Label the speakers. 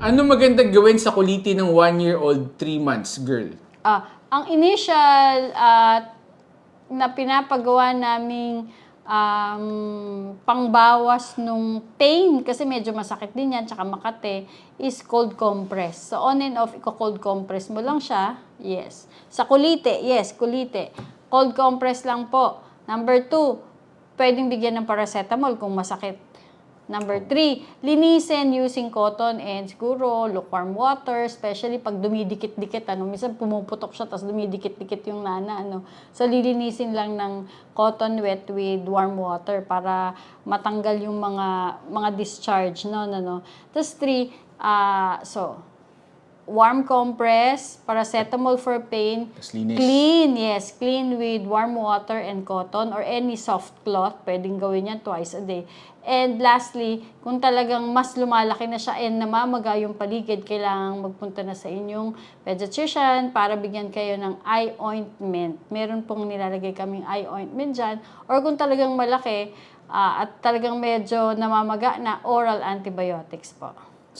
Speaker 1: Ano magandang gawin sa kuliti ng one-year-old, three months girl?
Speaker 2: Ah, ang initial at na pinapagawa naming um, pangbawas nung pain kasi medyo masakit din yan tsaka makate is cold compress. So on and off, iko-cold compress mo lang siya. Yes. Sa kulite, yes, kulite. Cold compress lang po. Number two, pwedeng bigyan ng paracetamol kung masakit. Number three, linisin using cotton and siguro lukewarm water, especially pag dumidikit-dikit, ano, minsan pumuputok siya, tapos dumidikit-dikit yung nana, ano. So, lilinisin lang ng cotton wet with warm water para matanggal yung mga mga discharge, no, no, no. Tapos three, ah, so, warm compress, paracetamol for pain,
Speaker 1: Tapos linis.
Speaker 2: Clean, yes. Clean with warm water and cotton or any soft cloth. Pwedeng gawin yan twice a day. And lastly, kung talagang mas lumalaki na siya and namamaga yung paligid, kailangan magpunta na sa inyong pediatrician para bigyan kayo ng eye ointment. Meron pong nilalagay kaming eye ointment dyan. Or kung talagang malaki ah, at talagang medyo namamaga na, oral antibiotics po.